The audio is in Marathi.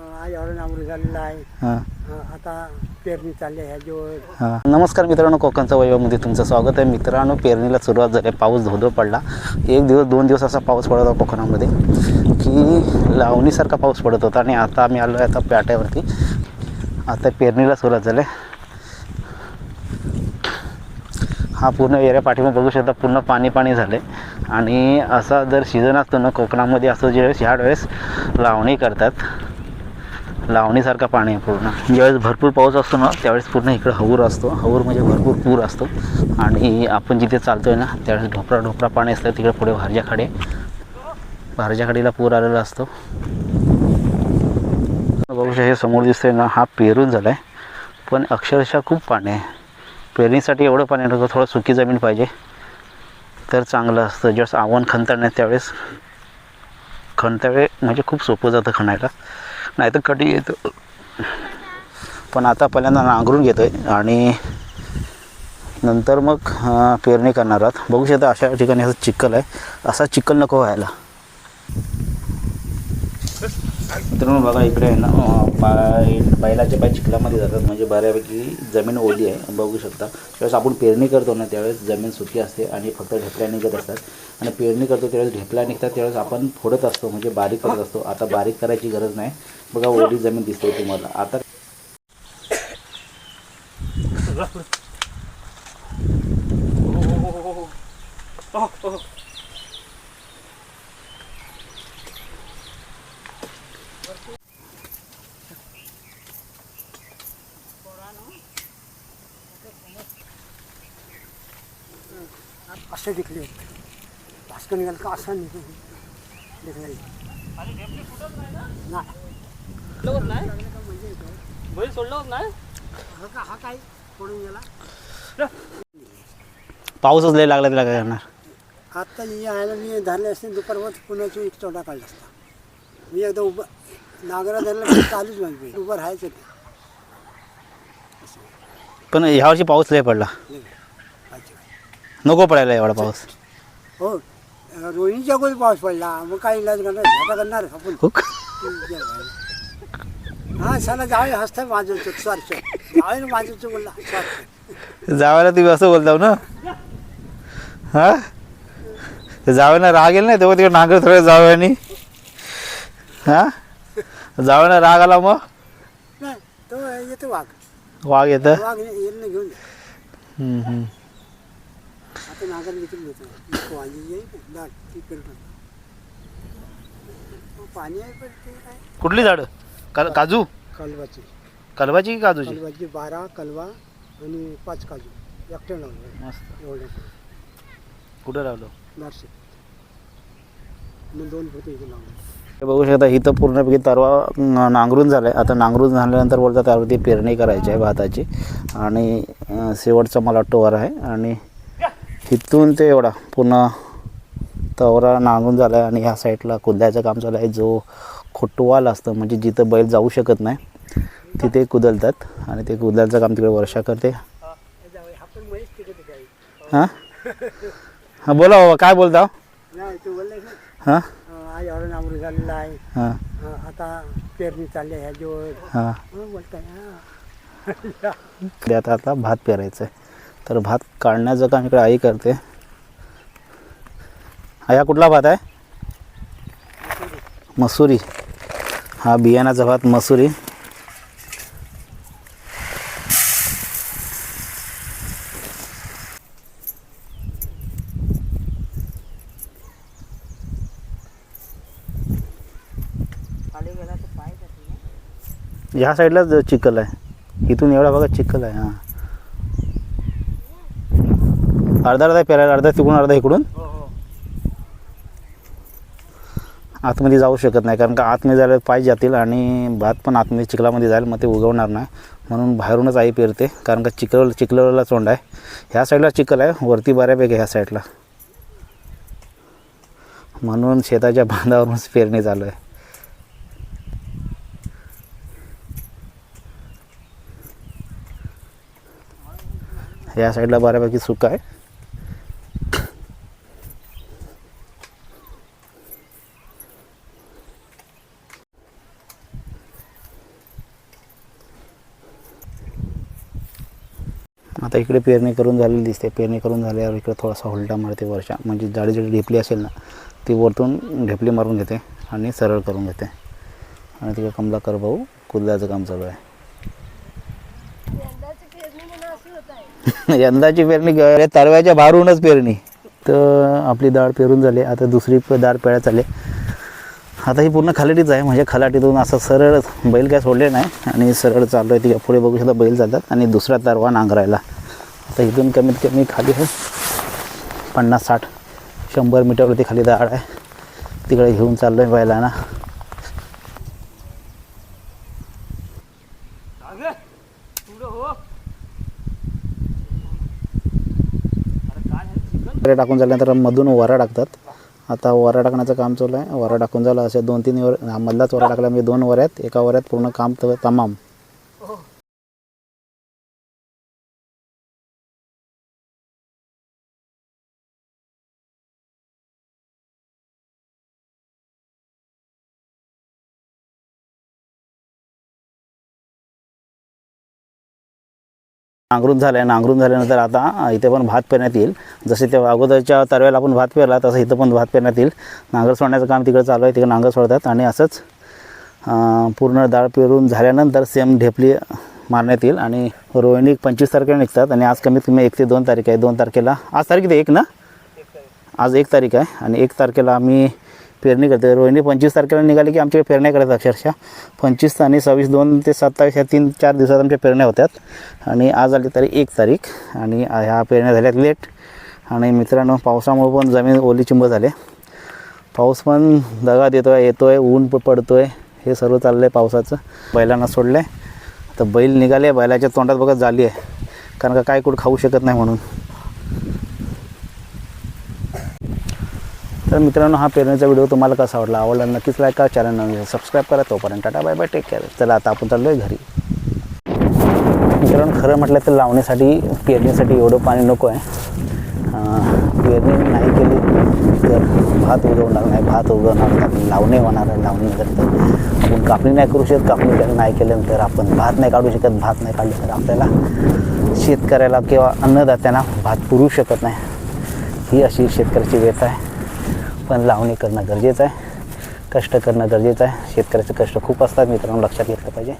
आज एवढं नांगरून झालेलं आहे. अं, आता पेरणी चालली आहे जो नमस्कार मित्रांनो कोकणचा वैभवमध्ये तुमचं स्वागत आहे. मित्रांनो पेरणीला सुरुवात झाली पाऊस धोधो पडला. एक दिवस दोन दिवस असा पाऊस पडत होता कोकणामध्ये की लावणीसारखा पाऊस पडत होता आणि आता आम्ही आलो आहे आता प्याट्यावरती. आता पेरणीला सुरुवात झाली हा पूर्ण एरिया पाठीमागे बघू शकता पूर्ण पाणी पाणी झाले. आणि असा जर सीझन असतो ना कोकणामध्ये असं ज्यावेळेस ह्या वेळेस लावणी करतात. लावणीसारखा पाणी आहे पूर्ण. ज्यावेळेस भरपूर पाऊस असतो ना त्यावेळेस पूर्ण इकडं हऊर असतो. हऊर म्हणजे भरपूर पूर असतो. आणि आपण जिथे चालतो आहे ना त्यावेळेस ढोपरा ढोपरा पाणी असतं तिकडे पुढे भारजाखाडे भारजाखाडीला खाडीला पूर आलेला असतो. बघू हे समोर दिसतंय ना हा पेरून झाला आहे पण अक्षरशः खूप पाणी आहे. पेरणीसाठी एवढं पाणी नको थोडं सुकी जमीन पाहिजे. तर चांगलं असतं. ज्यावेळेस आव्हान खणता नाही त्यावेळेस खणतावे म्हणजे खूप सोपं जातं खणायला. नाही तर कधी येतं. पण आता पहिल्यांदा नांगरून घेतो आहे आणि नंतर मग पेरणी करणार आहोत. बघू शकता अशा ठिकाणी असं चिखल आहे. असा चिखल नको व्हायला. मित्रांनो बघा इकडे आहे ना अं, पाय बैलाचे पाय चिखलामध्ये जातात म्हणजे बऱ्यापैकी जमीन ओली आहे बघू शकता त्यावेळेस आपण पेरणी करतो ना त्यावेळेस जमीन सुकी असते आणि फक्त ढेपल्या निघत असतात आणि पेरणी करतो त्यावेळेस ढेपल्या निघतात त्यावेळेस आपण फोडत असतो म्हणजे बारीक करत असतो आता बारीक करायची गरज नाही बघा ओली जमीन दिसते तुम्हाला आता असं दिखले भास्कर निघाल का? असं निघून नाही सोडलं नाही. हा का? हा काय? पडून गेला पाऊसच लय लागला त्याला काय करणार? आत्ता मी यायला मी धरले असते दुपारवर पुण्याची एक चोटा काढला असता. मी एकदा उभं नागरा धरला की चालूच म्हणजे उभं राहायचं ते पण ह्यावर्षी पाऊस लय पडला. नको पडायला एवढा पाऊस. हो रोहिणीच्या गोळी पाऊस पडला. मग काय इलाज करणार? आता करणार आपण. हो का? हा चला जावे हसतं माझं स्वार्थ जावे माझं बोलला स्वार्थ जावायला तुम्ही असं बोलताव ना? हा? ते जावयाला राग येईल नाही तेव्हा तिकडे नांगर थोडं जावयानी. हा? जावयाला राग आला मग? नाही तो येतो वाघ. वाघ येतं? वाघ येईल ना घेऊन. हम्म, हम्म. वांगी येईल ना, दाट ती पाणी आहे पण ते काय कुठली झाडं काजू कलवाची कलबाची की काजूची कलवाची बारा कलवा आणि पाच काजू एकटं लावलं मस्त एवढं कुठं लावलं नाशिक मग दोन होते इथे लावलं हे बघू शकता इथं पूर्णपैकी तरवा नांगरून झालं आहे आता नांगरून झाल्यानंतर बोलतात त्यावरती पेरणी करायची आहे भाताची आणि शेवटचा मला वाटतं वर आहे आणि तिथून ते एवढा पूर्ण तवरा नांगरून झाला आहे आणि ह्या साईडला कुद्याचं काम चालू आहे. जो खोटवाल असतं म्हणजे जिथं बैल जाऊ शकत नाही तिथे कुदलतात आणि ते कुदलचं काम तिकडे वर्षा करते. हां? हां बोला बाबा काय बोलता हां? झालेलं आहे. हां. आता पेरणी चालली आहे आता भात पेरायचं आहे तर भात काढण्याचं काम इकडे आई करते. हा या कुठला भात आहे? मसुरी. हा बियाणाचा भात मसुरी. ह्या साईडलाच चिखल आहे. इथून एवढा बघा चिखल आहे हां. अर्धा अर्धा पेरायला अर्धा तिकडून अर्धा इकडून. आतमध्ये जाऊ शकत नाही कारण का आतमध्ये जायला पाय जातील आणि भात पण आतमध्ये चिखलामध्ये जाईल मग ते उगवणार नाही. म्हणून बाहेरूनच आई पेरते कारण का चिखल चिखलवाला चोंड आहे. ह्या साईडला चिखल आहे वरती बऱ्यापैकी ह्या साईडला म्हणून शेताच्या बांधावरूनच पेरणी चालू आहे. ह्या साईडला बऱ्यापैकी सुका आहे. आता इकडे पेरणी करून झालेली दिसते. पेरणी करून झाल्यावर इकडे थोडासा होल्टा मारते वरच्या. म्हणजे जाडी जाडी ढेपली असेल ना ती वरतून ढेपली मारून घेते आणि सरळ करून घेते. आणि तिकडे कमलाकर भाऊ कुर्ल्याचं काम चालू आहे. यंदाची पेरणी तरव्याच्या भारूनच पेरणी. तर आपली डाळ पेरून झाली. आता दुसरी डाळ पेळ्या चालले. आता ही पूर्ण खलाटीच आहे. म्हणजे खलाटीतून असं सरळ बैल काय सोडले नाही. आणि सरळ चाललो आहे तिकडे पुढे बघू शकता बैल चालतात. आणि दुसरा तरवा नांगरायला. आता इथून कमीत कमी खाली आहे पन्नास साठ शंभर मीटरवरती खाली दाड आहे. तिकडे घेऊन चाललो आहे बैलांना हो. टाकून झाल्यानंतर मधून वरा टाकतात. आता वरा टाकण्याचं काम चालू आहे. वरा टाकून झालं असे दोन तीन वर मधलाच वरा टाकला. म्हणजे दोन वऱ्यात एका वऱ्यात पूर्ण काम त- तमाम. नांगरून झालं आहे नांगरून झाल्यानंतर आता इथे पण भात पेरण्यात येईल. जसे ते अगोदरच्या तरव्याला आपण भात पेरला तसं इथं पण भात पेरण्यात येईल. नांगर सोडण्याचं काम तिकडे चालू आहे तिकडे नांगर सोडतात आणि असंच पूर्ण डाळ पेरून झाल्यानंतर सेम ढेपली मारण्यात येईल आणि रोहिणी पंचवीस तारखेला निघतात आणि आज कमीत कमी एक ते दोन तारीख आहे. दोन तारखेला आज तारीख किती? एक ना? आज एक तारीख आहे आणि एक तारखेला आम्ही पेरणी करते. रोहिणी पंचवीस तारखेला निघाली की आमच्याकडे पेरण्या करतात अक्षरशः. पंचवीस आणि सव्वीस दोन ते सत्तावीस ह्या तीन चार दिवसात आमच्या पेरण्या होत्यात आणि आज आली तारीख एक तारीख आणि ह्या पेरण्या झाल्यात लेट. आणि मित्रांनो पावसामुळे पण जमीन ओली चिंब झाले. पाऊस पण दगा देतो आहे येतो आहे ऊन पडतो आहे हे सर्व चाललं आहे पावसाचं. बैलांना सोडलं आहे तर बैल निघाले बैलाच्या तोंडात बघत झाली आहे. कारण का काय कुठं खाऊ शकत नाही म्हणून. तर मित्रांनो हा पेरणीचा व्हिडिओ तुम्हाला कसा आवडला आवडला नक्कीच लाईक करा चॅनल सबस्क्राईब करा तोपर्यंत tata bye bye take care चला आता आपण चाललो आहे घरी. मित्रांनो खरं म्हटलं तर लावणीसाठी पेरणीसाठी एवढं पाणी नको आहे. पेरणी नाही केली तर भात उगवणार नाही भात उगवणार नाही लावणे होणार आहे लावणी नंतर तर आपण कापणी नाही करू शकत कापणी केलं नाही केल्यानंतर आपण भात नाही काढू शकत भात नाही काढलं तर आपल्याला शेतकऱ्याला किंवा अन्नदात्यांना भात पुरू शकत नाही. ही अशी शेतकऱ्याची व्यथा आहे. पण लावणी करणं गरजेचं आहे. कष्ट करणं गरजेचं आहे. शेतकऱ्याचे कष्ट खूप असतात मित्रांनो लक्षात घेतलं पाहिजे.